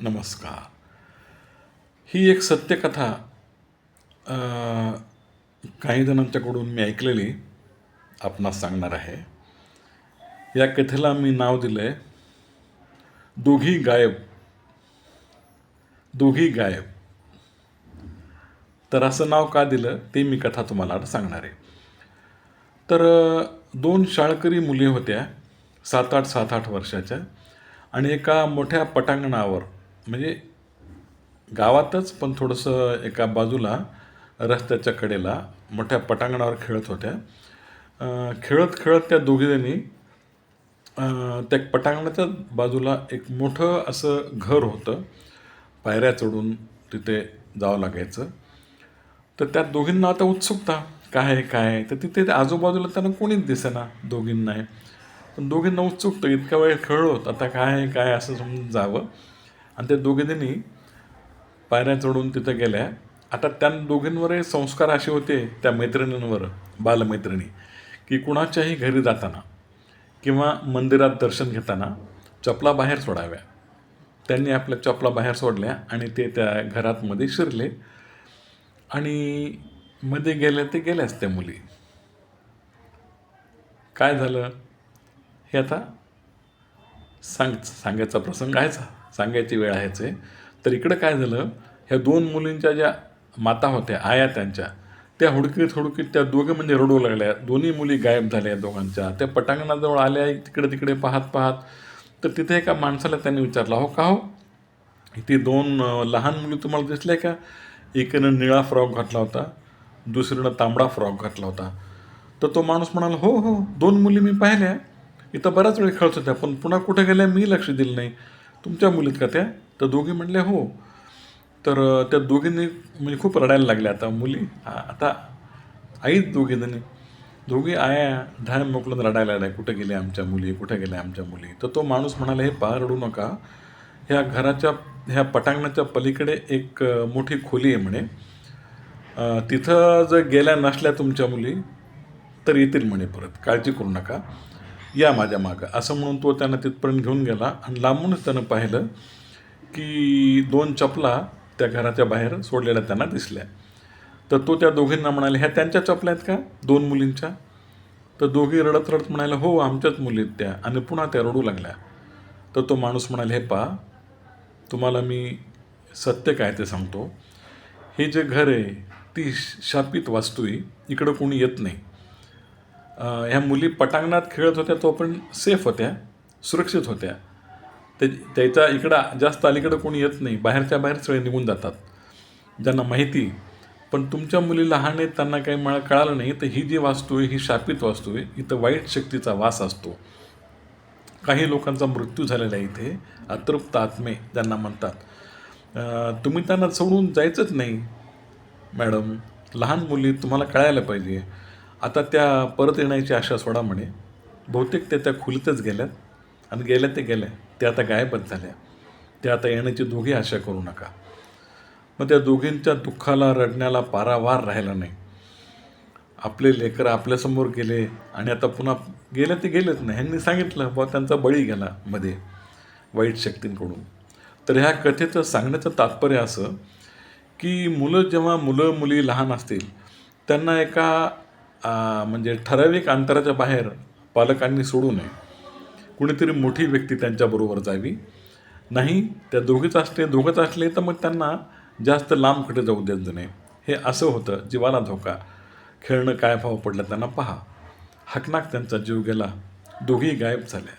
नमस्कार. ही एक सत्यकथा काही जणांच्याकडून मी ऐकलेली आपणास सांगणार आहे. या कथेला मी नाव दिलं आहे दोघी गायब. दोघी गायब. तर असं नाव का दिलं ते मी कथा तुम्हाला आता सांगणार आहे. तर दोन शाळकरी मुली होत्या सात आठ सात आठ वर्षाच्या आणि एका मोठ्या पटांगणावर म्हणजे गावातच पण थोडंसं एका बाजूला रस्त्याच्या कडेला मोठ्या पटांगणावर खेळत होत्या. खेळत खेळत त्या दोघीजणी त्या पटांगणाच्या बाजूला एक मोठं असं घर होतं. पायऱ्या चढून तिथे जावं लागायचं. तर त्या दोघींना आता उत्सुकता काय आहे काय आहे? तर तिथे आजूबाजूला त्यांना कोणीच दिसेना दोघींना आहे पण दोघींना उत्सुकता इतका वेळ खेळलो आता काय आहे काय असं समजून जावं. आणि त्या दोघीजणी पायऱ्या चढून तिथं गेल्या. आता त्या दोघींवरही संस्कार असे होते त्या मैत्रिणींवर बालमैत्रिणी की कुणाच्याही घरी जाताना किंवा मंदिरात दर्शन घेताना चपला बाहेर सोडाव्या. त्यांनी आपल्या चपला बाहेर सोडल्या आणि ते त्या घरात मध्ये शिरले. आणि मध्ये गेले ते गेल्याच त्या मुली. काय झालं? हे आता सांग सांगायचा प्रसंग आहेच सांगायची वेळ आहेच आहे तर इकडं काय झालं ह्या दोन मुलींच्या ज्या माता होत्या आया त्यांच्या त्या हुडकीत हुडकीत त्या दोघे म्हणजे रडू लागल्या. दोन्ही मुली गायब झाल्या दोघांच्या. त्या पटांगणाजवळ आल्या तिकडे तिकडे पाहत पाहत. तर तिथे एका माणसाला त्यांनी विचारला हो का हो? ती दोन लहान मुली तुम्हाला दिसल्या का? एकीनं निळा फ्रॉक घातला होता दुसरीनं तांबडा फ्रॉक घातला होता. तर तो माणूस म्हणाला हो हो दोन मुली मी पाहिल्या. इथं बराच वेळ खेळत होत्या पण पुन्हा कुठे गेल्या मी लक्ष दिलं नाही. तुमच्या मुलीत का त्या? तर दोघी म्हणल्या हो. तर त्या दोघींनी म्हणजे खूप रडायला लागल्या. आता मुली आता आईच दोघी जणी दोघी आया ढाळ मोकलून रडायला लागल्या. कुठे गेल्या आमच्या मुली? कुठे गेल्या आमच्या मुली? तर तो माणूस म्हणाला हे पहा रडू नका. ह्या घराच्या ह्या पटांगणाच्या पलीकडे एक मोठी खोली आहे म्हणे. तिथं जर गेल्या नसल्या तुमच्या मुली तर येतील म्हणे परत. काळजी करू नका. या माझ्या मागं. असं म्हणून तो त्यांना तिथपर्यंत घेऊन गेला आणि लांबूनच त्यानं पाहिलं की दोन चपला त्या घराच्या बाहेर सोडलेल्या त्यांना दिसल्या. तर तो त्या दोघींना म्हणाले ह्या त्यांच्या चपल्या आहेत का? दोन मुलींच्या? तर दोघी रडत रडत म्हणाल्या हो आमच्याच मुली आहेत त्या. आणि पुन्हा त्या रडू लागल्या. तर तो माणूस म्हणाले हे पा तुम्हाला मी सत्य काय ते सांगतो? हे जे घर आहे ती शापित वास्तू आहे इकडं कोणी येत नाही. ह्या मुली पटांगणात खेळत होत्या तो पण सेफ होत्या सुरक्षित होत्या. ते त्याच्या इकडं जास्त अलीकडं कोणी येत नाही बाहेरच्या बाहेर सगळे निघून जातात. ज्यांना माहिती पण तुमच्या मुली लहान आहेत त्यांना काही मला कळालं नाही तर ही जी वास्तू आहे ही शापित वास्तू आहे इथं वाईट शक्तीचा वास असतो. काही लोकांचा मृत्यू झालेला आहे इथे अतृप्त आत्मे ज्यांना म्हणतात. तुम्ही त्यांना सोडून जायचंच नाही. मॅडम लहान मुली तुम्हाला कळायला पाहिजे. आता त्या परत येण्याची आशा सोडा म्हणे. बहुतेक ते त्या खुलीतच गेल्यात आणि गेल्या ते गेल्या. त्या आता गायबच झाल्या. त्या आता येण्याची दोघी आशा करू नका. मग त्या दोघींच्या दुःखाला रडण्याला पारावार राहिला नाही. आपले लेकर आपल्यासमोर गेले आणि आता पुन्हा गेले ते गेलेच नाही ह्यांनी सांगितलं बा त्यांचा बळी गेला मध्ये वाईट शक्तींकडून. तर ह्या कथेचं सांगण्याचं तात्पर्य असं की मुलं जेव्हा मुलं मुली लहान असतील त्यांना एका म्हणजे ठराविक अंतराच्या बाहेर पालकांनी सोडू नये. कुणीतरी मोठी व्यक्ती त्यांच्याबरोबर जावी. नाही त्या दोघीच असले दोघंच असले तर मग त्यांना जास्त लांब कुठे जाऊ द्यायचं नाही. हे असं होतं जीवाला धोका. खेळणं काय भाव पडलं त्यांना पहा. हकनाक त्यांचा जीव गेला. दोघी गायब झाल्या